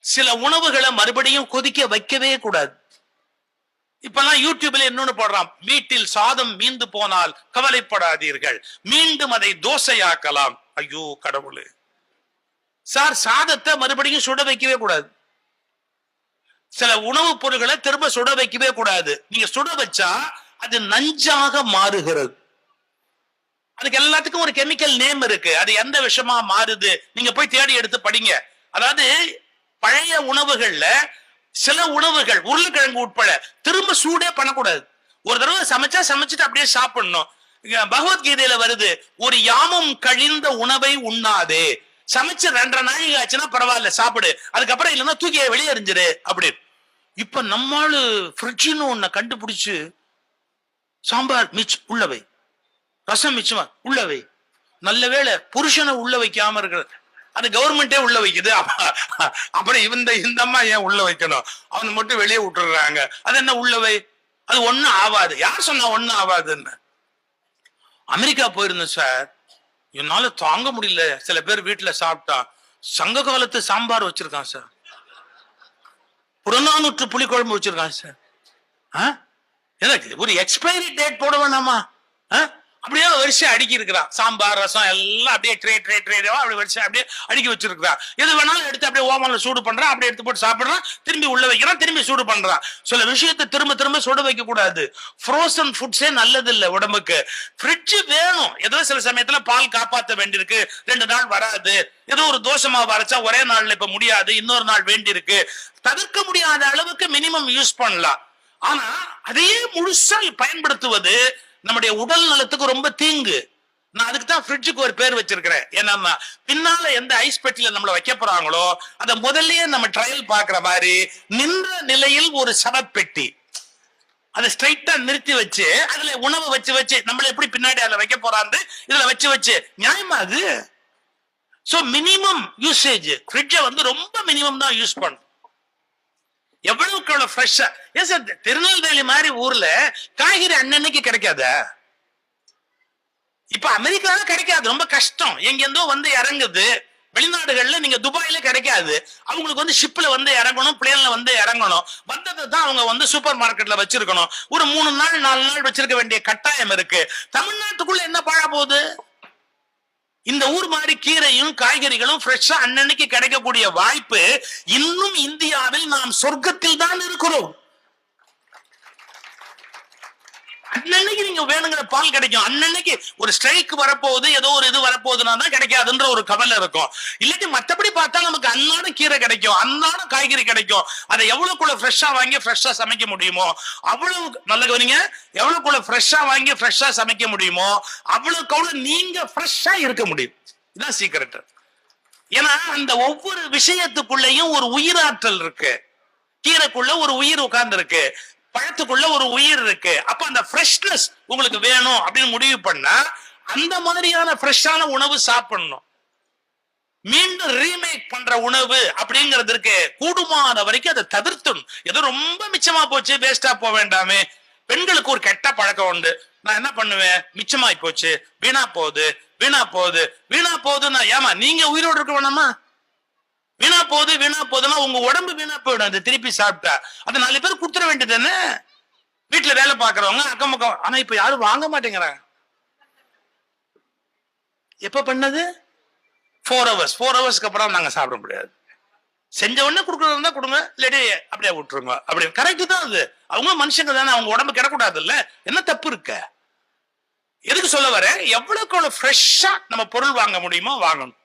சில உணவுகளை மறுபடியும் கொதிக்க வைக்கவே கூடாது. இப்பெல்லாம் யூடியூப்ல இன்னொன்னு போடுறான் வீட்டில் சாதம் மீந்து போனால் கவலைப்படாதீர்கள் மீண்டும் அதை தோசையாக்கலாம். ஐயோ கடவுளு. சார் சாதத்தை மறுபடியும் சுட வைக்கவே கூடாது. சில உணவுப் பொருட்களை திரும்ப சுட வைக்கவே கூடாது. நீங்க சுட வச்சா அது நஞ்சாக மாறுகிறது. அதுக்கு எல்லாத்துக்கும் ஒரு கெமிக்கல் நேம் இருக்கு. அது எந்த விஷயமா மாறுது? நீங்க போய் தேடி எடுத்து படிங்க. அதாவது பழைய உணவுகள்ல சில உணவுகள் உருளைக்கிழங்கு உட்பட திரும்ப சூடே பண்ணக்கூடாது. ஒரு தடவை சமைச்சா சமைச்சிட்டு அப்படியே சாப்பிடணும். பகவத்கீதையில வருது ஒரு யாமம் கழிந்த உணவை உண்ணாதே. சமைச்சு ரெண்டரை நாளைக்கு ஆச்சுன்னா பரவாயில்ல சாப்பிடு. அதுக்கப்புறம் இல்லைன்னா தூக்கிய வெளியே எறிஞ்சிரு அப்படி இப்ப நம்மாளு ஃப்ரிட்ஜின்னு ஒன்ன கண்டுபிடிச்சு சாம்பார் மிச் உள்ளவை ரசம் மிச்சமா உள்ளவை நல்ல வேளை புருஷனை உள்ள வைக்காம இருக்கிற அது கவர்மெண்டே உள்ள வைக்குது. அப்புறம் இந்த இந்த அம்மா ஏன் உள்ள வைக்கணும்? அவனை மட்டும் வெளியே விட்டுறாங்க அது என்ன உள்ள வை? அது ஒன்றும் ஆகாது யார் சொன்னா ஒன்றும் ஆகாதுன்னு அமெரிக்கா போயிருந்தேன் சார் என்னால தாங்க முடியல. சில பேர் வீட்டுல சாப்பிட்டா. சங்க காலத்து சாம்பார் வச்சிருக்கான் சார். புறநானூற்று புளிக்குழம்பு வச்சிருக்கான் சார். ஆ? எனக்கு ஒரு எக்ஸ்பைரி டேட் போட வேணாமா? ஆ? அப்படியே வரிசை அடுக்கி இருக்கிறான். சாம்பார் ரசம் எல்லாம் அப்படியே ட்ரே ட்ரே ட்ரேவா அப்படி வரிசை அப்படியே அடுக்கி வச்சிருக்கிறான். எது வேணாலும் எடுத்து அப்படியே ஓமன்ல சூடு பண்றான். அப்படியே எடுத்து போட்டு சாப்பிடுறான். திரும்பி உள்ள வைக்கிறான். திரும்பி சூடு பண்றான். சில விஷயத்தை திரும்ப திரும்ப சுட வைக்க கூடாது. ஃப்ரோசன் ஃபுட்ஸே நல்லது இல்ல உடம்புக்கு. ஃப்ரிட்ஜ் வேணும். ஏதோ சில சமயத்துல பால் காப்பாத்த வேண்டியிருக்கு. ரெண்டு நாள் வராது. ஏதோ ஒரு தோஷமா வரைச்சா ஒரே நாள்ல இப்ப முடியாது. இன்னொரு நாள் வேண்டியிருக்கு. தவிர்க்க முடியாத அளவுக்கு மினிமம் யூஸ் பண்ணலாம். ஆனா அதையே முழுசா பயன்படுத்துவது நம்முடைய உடல் நலத்துக்கு ரொம்ப தீங்கு. நான் அதுக்கு தான் ஃப்ரிட்ஜுக்கு ஒரு பேர் வச்சிருக்கிறேன். ஏன்னா பின்னால எந்த ஐஸ் பெட்டியில நம்மளை வைக்க போறாங்களோ அதை முதல்லயே நம்ம ட்ரையல் பாக்குற மாதிரி நின்ற நிலையில் ஒரு சவப்பெட்டி. அதை ஸ்ட்ரைட்டா நிறுத்தி வச்சு அதுல உணவு வச்சு வச்சு நம்மள எப்படி பின்னாடி அதுல வைக்க போறான்னு இதுல வச்சு வச்சு. நியாயமா அது? சோ மினிமம் யூசேஜ் ஃப்ரிட்ஜை வந்து ரொம்ப மினிமம் தான் யூஸ் பண்ணும். எவ்வளவுக்கு எவ்வளவு ஃப்ரெஷ்ஷா ஏன் சார் திருநெல்வேலி மாதிரி ஊர்ல காய்கறி அன்னன்னைக்கு கிடைக்காத? இப்ப அமெரிக்கால கிடைக்காது ரொம்ப கஷ்டம். எங்க வந்து இறங்குது. வெளிநாடுகள்ல நீங்க துபாயில கிடைக்காது. அவங்களுக்கு வந்து ஷிப்ல வந்து இறங்கணும் பிளேன்ல வந்து இறங்கணும். வந்ததை தான் அவங்க வந்து சூப்பர் மார்க்கெட்ல வச்சிருக்கணும். ஒரு மூணு நாள் நாலு நாள் வச்சிருக்க வேண்டிய கட்டாயம் இருக்கு. தமிழ்நாட்டுக்குள்ள என்ன பாழா போகுது? இந்த ஊர் மாதிரி கீரையும் காய்கறிகளும் ஃப்ரெஷ்ஷா அன்னன்னைக்கு கிடைக்கக்கூடிய வாய்ப்பு இன்னும் இந்தியாவில் நாம் சொர்க்கத்தில் தான் இருக்கிறோம். அன்னன்னைக்கு நீங்க வேணுங்கிற பால் கிடைக்கும். அன்னன்னைக்கு ஒரு ஸ்ட்ரைக் வரப்போகுது ஏதோ ஒரு இது வரப்போகுதுன்னா தான் கிடைக்காதுன்ற ஒரு கவலை இருக்கும். இல்லாட்டி மத்தபடி பார்த்தா நமக்கு அன்னாடம் கீரை கிடைக்கும் அன்னாடம் காய்கறி கிடைக்கும். அதை எவ்வளவுக்குள்ள ஃப்ரெஷ்ஷா வாங்கி ஃப்ரெஷ்ஷா சமைக்க முடியுமோ அவ்வளவு நல்ல கவனிங்க எவ்வளவுக்குள்ள ஃப்ரெஷ்ஷா வாங்கி ஃப்ரெஷ்ஷா சமைக்க முடியுமோ அவ்வளவுக்கு அவ்வளவு நீங்க ஃப்ரெஷ்ஷா இருக்க முடியும். இதுதான் சீக்கிரட் ஏன்னா அந்த ஒவ்வொரு விஷயத்துக்குள்ளேயும் ஒரு உயிராற்றல் இருக்கு. கீரைக்குள்ள ஒரு உயிர் உட்கார்ந்து இருக்கு பழத்துக்குள்ள ஒரு உயிர் இருக்கு. அப்ப அந்த ஃப்ரெஷ்னஸ் உங்களுக்கு வேணும் அப்படின்னு முடிவு பண்ணா அந்த மாதிரியான ஃப்ரெஷ்ஷான உணவு சாப்பிடணும். மீண்டும் ரீமேக் பண்ற உணவு அப்படிங்கிறது இருக்கு. கூடுமான வரைக்கும் அதை தவிர்த்தணும் ஏதோ ரொம்ப மிச்சமா போச்சு வேஸ்டா போக வேண்டாமே. பெண்களுக்கு ஒரு கெட்ட பழக்கம் உண்டு. நான் என்ன பண்ணுவேன்? மிச்சமாய் போச்சு. வீணா போகுது வீணா போகுது. வீணா போகுதுன்னா ஏமா நீங்க உயிரோடு இருக்க வேணாமா? வீணா போகுது வீணா போகுதுன்னா உங்க உடம்பு வீணா போயிடும். அது திருப்பி சாப்பிட்டா. அது நாலு பேர் கொடுத்துட வேண்டியது தானே? வீட்டுல வேலை பாக்குறவங்க அக்கம் பக்கம். ஆனா இப்ப யாரும் வாங்க மாட்டேங்கிறாங்க. எப்ப பண்ணது? ஃபோர் ஹவர்ஸ் ஃபோர் ஹவர்ஸ்க்கு அப்புறம் நாங்க சாப்பிட முடியாது. செஞ்ச உடனே கொடுக்கறதா இருந்தா கொடுங்க. இல்லாட்டி அப்படியே விட்டுருங்க. அப்படி கரெக்ட் தான் அது. அவங்க மனுஷங்க தானே. அவங்க உடம்பு கிடக்கூடாது இல்ல என்ன தப்பு இருக்க? எதுக்கு சொல்ல வரேன்? எவ்வளவுக்கு எவ்வளவு ஃப்ரெஷ்ஷா நம்ம பொருள் வாங்க முடியுமோ வாங்கணும்.